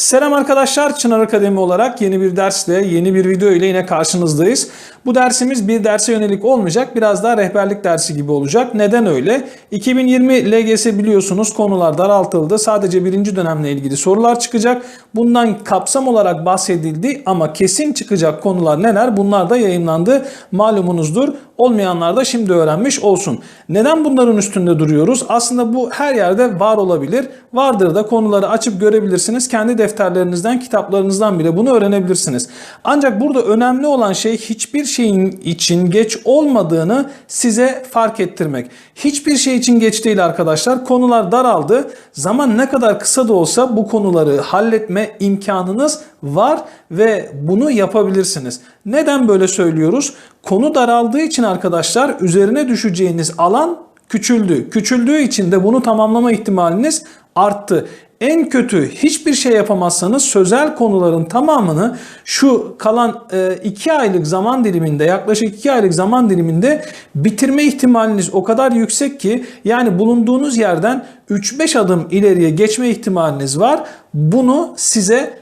Selam arkadaşlar, Çınar Akademi olarak yeni bir dersle, yeni bir video ile yine karşınızdayız. Bu dersimiz bir derse yönelik olmayacak, biraz daha rehberlik dersi gibi olacak. Neden öyle? 2020 LGS biliyorsunuz konular daraltıldı. Sadece birinci dönemle ilgili sorular çıkacak. Bundan kapsam olarak bahsedildi ama kesin çıkacak konular neler? Bunlar da yayınlandı. Malumunuzdur. Olmayanlar da şimdi öğrenmiş olsun. Neden bunların üstünde duruyoruz? Aslında bu her yerde var olabilir. Vardır da konuları açıp görebilirsiniz. Kendi defterlerinizden, kitaplarınızdan bile bunu öğrenebilirsiniz. Ancak burada önemli olan şey hiçbir şeyin için geç olmadığını size fark ettirmek. Hiçbir şey için geç değil arkadaşlar. Konular daraldı. Zaman ne kadar kısa da olsa bu konuları halletme imkanınız var ve bunu yapabilirsiniz. Neden böyle söylüyoruz? Konu daraldığı için arkadaşlar üzerine düşeceğiniz alan küçüldü. Küçüldüğü için de bunu tamamlama ihtimaliniz arttı. En kötü hiçbir şey yapamazsanız sözel konuların tamamını şu kalan 2 aylık zaman diliminde yaklaşık 2 aylık zaman diliminde bitirme ihtimaliniz o kadar yüksek ki yani bulunduğunuz yerden 3-5 adım ileriye geçme ihtimaliniz var. Bunu size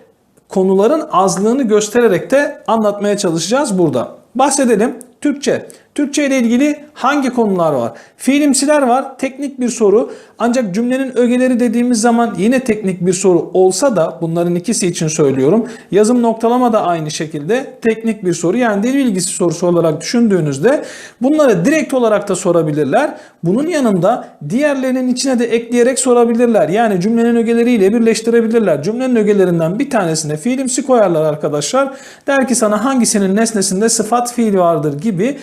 konuların azlığını göstererek de anlatmaya çalışacağız burada. Bahsedelim. Türkçe. Türkçe ile ilgili hangi konular var? Fiilimsiler var. Teknik bir soru. Ancak cümlenin ögeleri dediğimiz zaman yine teknik bir soru olsa da bunların ikisi için söylüyorum. Yazım noktalama da aynı şekilde teknik bir soru. Yani dil bilgisi sorusu olarak düşündüğünüzde bunları direkt olarak da sorabilirler. Bunun yanında diğerlerinin içine de ekleyerek sorabilirler. Yani cümlenin ögeleriyle birleştirebilirler. Cümlenin ögelerinden bir tanesine fiilimsi koyarlar arkadaşlar. Der ki sana hangisinin nesnesinde sıfat fiil vardır gibi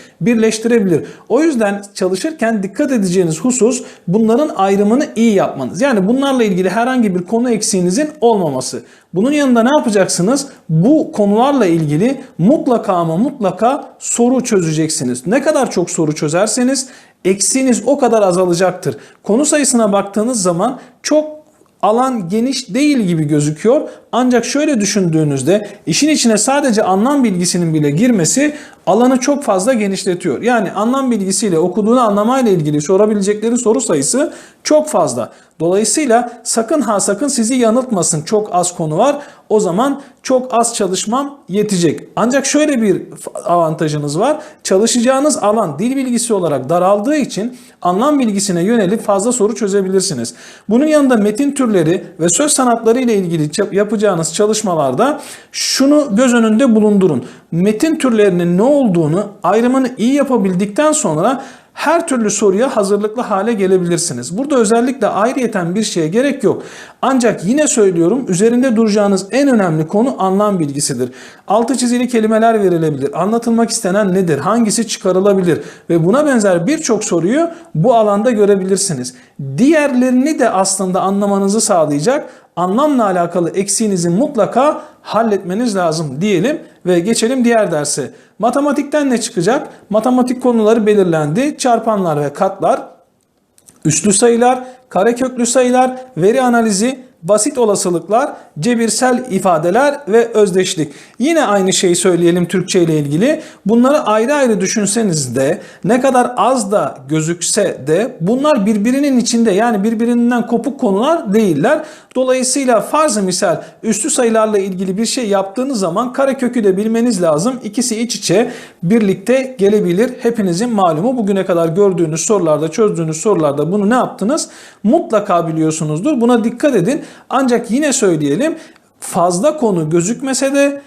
birleştirebilir. O yüzden çalışırken dikkat edeceğiniz husus bunların ayrımını iyi yapmanız. Yani bunlarla ilgili herhangi bir konu eksiğinizin olmaması. Bunun yanında ne yapacaksınız? Bu konularla ilgili mutlaka ama mutlaka soru çözeceksiniz. Ne kadar çok soru çözerseniz eksiğiniz o kadar azalacaktır. Konu sayısına baktığınız zaman çok alan geniş değil gibi gözüküyor. Ancak şöyle düşündüğünüzde işin içine sadece anlam bilgisinin bile girmesi alanı çok fazla genişletiyor. Yani anlam bilgisiyle okuduğunu anlamayla ilgili sorabilecekleri soru sayısı çok fazla. Dolayısıyla sakın ha sakın sizi yanıltmasın. Çok az konu var. O zaman çok az çalışmam yetecek. Ancak şöyle bir avantajınız var. Çalışacağınız alan dil bilgisi olarak daraldığı için anlam bilgisine yönelip fazla soru çözebilirsiniz. Bunun yanında metin türleri ve söz sanatları ile ilgili yapacağınız çalışmalarda şunu göz önünde bulundurun. Metin türlerinin ne olduğunu ayrımını iyi yapabildikten sonra her türlü soruya hazırlıklı hale gelebilirsiniz. Burada özellikle ayrıyeten bir şeye gerek yok. Ancak yine söylüyorum üzerinde duracağınız en önemli konu anlam bilgisidir. Altı çizili kelimeler verilebilir. Anlatılmak istenen nedir? Hangisi çıkarılabilir? Ve buna benzer birçok soruyu bu alanda görebilirsiniz. Diğerlerini de aslında anlamanızı sağlayacak anlamla alakalı eksiğinizi mutlaka halletmeniz lazım diyelim ve geçelim diğer derse. Matematikten ne çıkacak? Matematik konuları belirlendi. Çarpanlar ve katlar, üslü sayılar, kareköklü sayılar, veri analizi, basit olasılıklar, cebirsel ifadeler ve özdeşlik. Yine aynı şeyi söyleyelim Türkçe ile ilgili. Bunları ayrı ayrı düşünseniz de ne kadar az da gözükse de bunlar birbirinin içinde yani birbirinden kopuk konular değiller. Dolayısıyla farz misal üstü sayılarla ilgili bir şey yaptığınız zaman karekökü de bilmeniz lazım. İkisi iç içe birlikte gelebilir. Hepinizin malumu bugüne kadar gördüğünüz sorularda çözdüğünüz sorularda bunu ne yaptınız? Mutlaka biliyorsunuzdur. Buna dikkat edin. Ancak yine söyleyelim fazla konu gözükmese de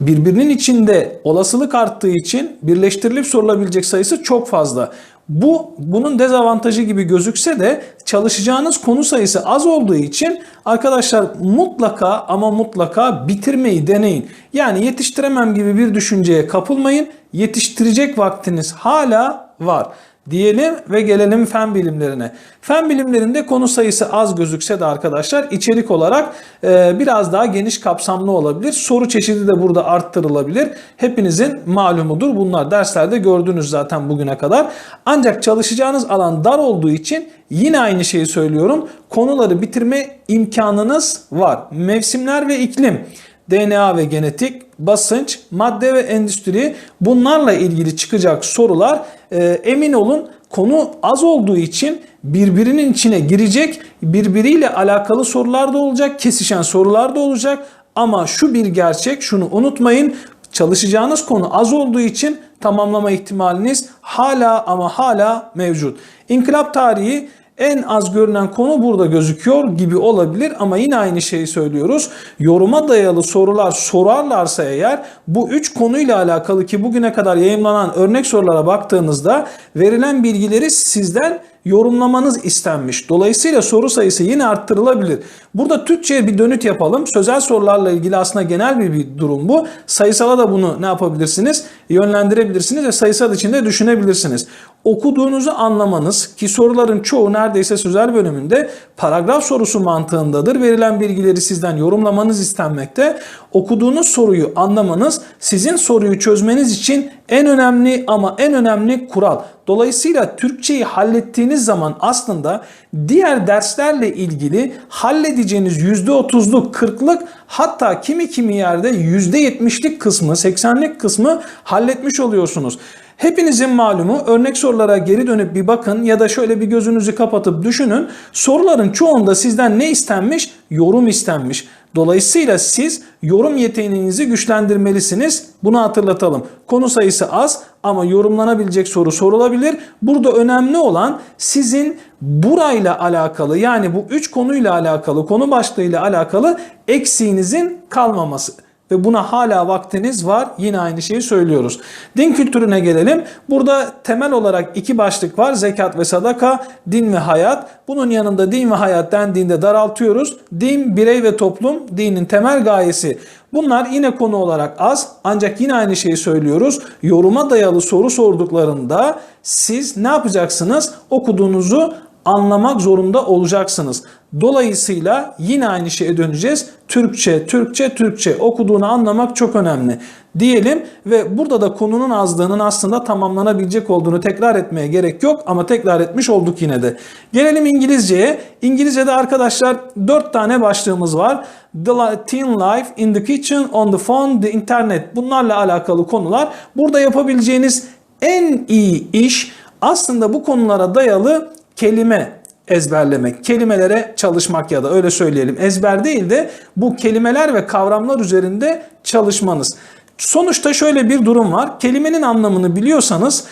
birbirinin içinde olasılık arttığı için birleştirilip sorulabilecek sayısı çok fazla. Bu bunun dezavantajı gibi gözükse de çalışacağınız konu sayısı az olduğu için arkadaşlar mutlaka ama mutlaka bitirmeyi deneyin. Yani yetiştiremem gibi bir düşünceye kapılmayın. Yetiştirecek vaktiniz hala var diyelim ve gelelim fen bilimlerine. Fen bilimlerinde konu sayısı az gözükse de arkadaşlar içerik olarak e, biraz daha geniş kapsamlı olabilir. Soru çeşidi de burada arttırılabilir. Hepinizin malumudur. Bunlar derslerde gördünüz zaten bugüne kadar. Ancak çalışacağınız alan dar olduğu için yine aynı şeyi söylüyorum. Konuları bitirme imkanınız var. Mevsimler ve iklim. DNA ve genetik, basınç, madde ve endüstri bunlarla ilgili çıkacak sorular e, emin olun konu az olduğu için birbirinin içine girecek, birbiriyle alakalı sorular da olacak, kesişen sorular da olacak. Ama şu bir gerçek, şunu unutmayın. Çalışacağınız konu az olduğu için tamamlama ihtimaliniz hala ama hala mevcut. İnkılap tarihi en az görünen konu burada gözüküyor gibi olabilir ama yine aynı şeyi söylüyoruz. Yoruma dayalı sorular sorarlarsa eğer bu üç konuyla alakalı ki bugüne kadar yayınlanan örnek sorulara baktığınızda verilen bilgileri sizden yorumlamanız istenmiş. Dolayısıyla soru sayısı yine arttırılabilir. Burada Türkçe'ye bir dönüt yapalım. Sözel sorularla ilgili aslında genel bir, bir durum bu. Sayısala da bunu ne yapabilirsiniz? Yönlendirebilirsiniz ve sayısal içinde düşünebilirsiniz. Okuduğunuzu anlamanız ki soruların çoğu neredeyse sözel bölümünde paragraf sorusu mantığındadır. Verilen bilgileri sizden yorumlamanız istenmekte. Okuduğunuz soruyu anlamanız sizin soruyu çözmeniz için en önemli ama en önemli kural. Dolayısıyla Türkçeyi hallettiğiniz zaman aslında diğer derslerle ilgili halledeceğiniz %30'luk, 40'lık hatta kimi kimi yerde %70'lik kısmı, 80'lik kısmı halletmiş oluyorsunuz. Hepinizin malumu örnek sorulara geri dönüp bir bakın ya da şöyle bir gözünüzü kapatıp düşünün. Soruların çoğunda sizden ne istenmiş? Yorum istenmiş. Dolayısıyla siz yorum yeteneğinizi güçlendirmelisiniz. Bunu hatırlatalım. Konu sayısı az ama yorumlanabilecek soru sorulabilir. Burada önemli olan sizin burayla alakalı yani bu üç konuyla alakalı, konu başlığıyla alakalı eksiğinizin kalmaması ve buna hala vaktiniz var. Yine aynı şeyi söylüyoruz. Din kültürüne gelelim. Burada temel olarak iki başlık var. Zekat ve sadaka, din ve hayat. Bunun yanında din ve hayat dendiğinde daraltıyoruz. Din, birey ve toplum dinin temel gayesi. Bunlar yine konu olarak az ancak yine aynı şeyi söylüyoruz. Yoruma dayalı soru sorduklarında siz ne yapacaksınız? Okuduğunuzu anlamak zorunda olacaksınız. Dolayısıyla yine aynı şeye döneceğiz. Türkçe, Türkçe, Türkçe okuduğunu anlamak çok önemli diyelim ve burada da konunun azlığının aslında tamamlanabilecek olduğunu tekrar etmeye gerek yok ama tekrar etmiş olduk yine de. Gelelim İngilizceye. İngilizce'de arkadaşlar 4 tane başlığımız var. The teen life in the kitchen, on the phone, the internet. Bunlarla alakalı konular. Burada yapabileceğiniz en iyi iş aslında bu konulara dayalı kelime ezberlemek, kelimelere çalışmak ya da öyle söyleyelim ezber değil de bu kelimeler ve kavramlar üzerinde çalışmanız. Sonuçta şöyle bir durum var. Kelimenin anlamını biliyorsanız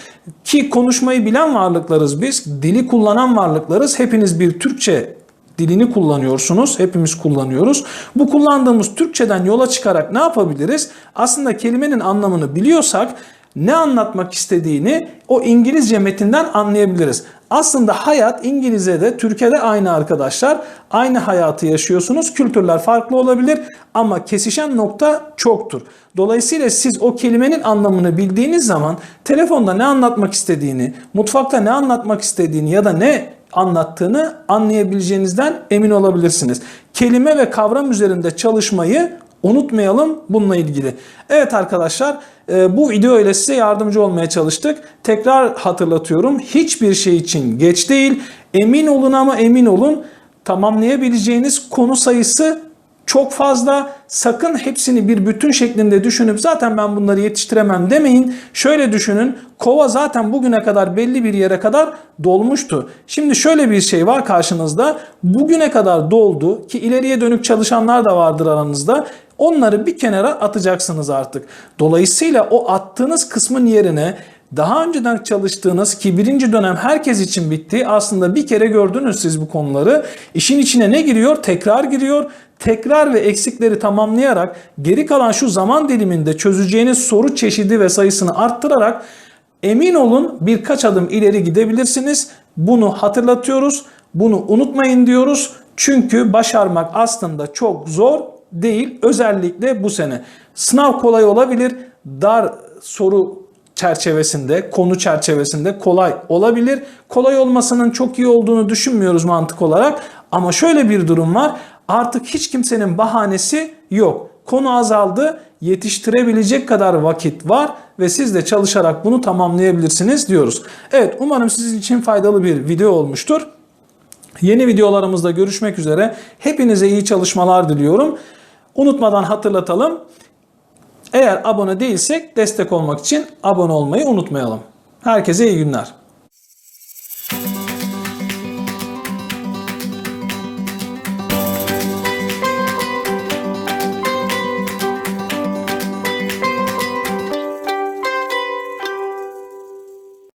ki konuşmayı bilen varlıklarız biz, dili kullanan varlıklarız. Hepiniz bir Türkçe dilini kullanıyorsunuz. Hepimiz kullanıyoruz. Bu kullandığımız Türkçeden yola çıkarak ne yapabiliriz? Aslında kelimenin anlamını biliyorsak ne anlatmak istediğini o İngilizce metinden anlayabiliriz. Aslında hayat İngilizce'de, Türkiye'de aynı arkadaşlar. Aynı hayatı yaşıyorsunuz. Kültürler farklı olabilir ama kesişen nokta çoktur. Dolayısıyla siz o kelimenin anlamını bildiğiniz zaman telefonda ne anlatmak istediğini, mutfakta ne anlatmak istediğini ya da ne anlattığını anlayabileceğinizden emin olabilirsiniz. Kelime ve kavram üzerinde çalışmayı unutmayalım bununla ilgili. Evet arkadaşlar e, bu video ile size yardımcı olmaya çalıştık. Tekrar hatırlatıyorum. Hiçbir şey için geç değil. Emin olun ama emin olun tamamlayabileceğiniz konu sayısı çok fazla. Sakın hepsini bir bütün şeklinde düşünüp zaten ben bunları yetiştiremem demeyin. Şöyle düşünün. Kova zaten bugüne kadar belli bir yere kadar dolmuştu. Şimdi şöyle bir şey var karşınızda. Bugüne kadar doldu ki ileriye dönük çalışanlar da vardır aranızda. Onları bir kenara atacaksınız artık. Dolayısıyla o attığınız kısmın yerine daha önceden çalıştığınız ki birinci dönem herkes için bitti. Aslında bir kere gördünüz siz bu konuları. İşin içine ne giriyor? Tekrar giriyor. Tekrar ve eksikleri tamamlayarak geri kalan şu zaman diliminde çözeceğiniz soru çeşidi ve sayısını arttırarak emin olun birkaç adım ileri gidebilirsiniz. Bunu hatırlatıyoruz. Bunu unutmayın diyoruz. Çünkü başarmak aslında çok zor değil. Özellikle bu sene. Sınav kolay olabilir. Dar soru çerçevesinde, konu çerçevesinde kolay olabilir. Kolay olmasının çok iyi olduğunu düşünmüyoruz mantık olarak. Ama şöyle bir durum var. Artık hiç kimsenin bahanesi yok. Konu azaldı, yetiştirebilecek kadar vakit var ve siz de çalışarak bunu tamamlayabilirsiniz diyoruz. Evet umarım sizin için faydalı bir video olmuştur. Yeni videolarımızda görüşmek üzere. Hepinize iyi çalışmalar diliyorum. Unutmadan hatırlatalım. Eğer abone değilsek destek olmak için abone olmayı unutmayalım. Herkese iyi günler.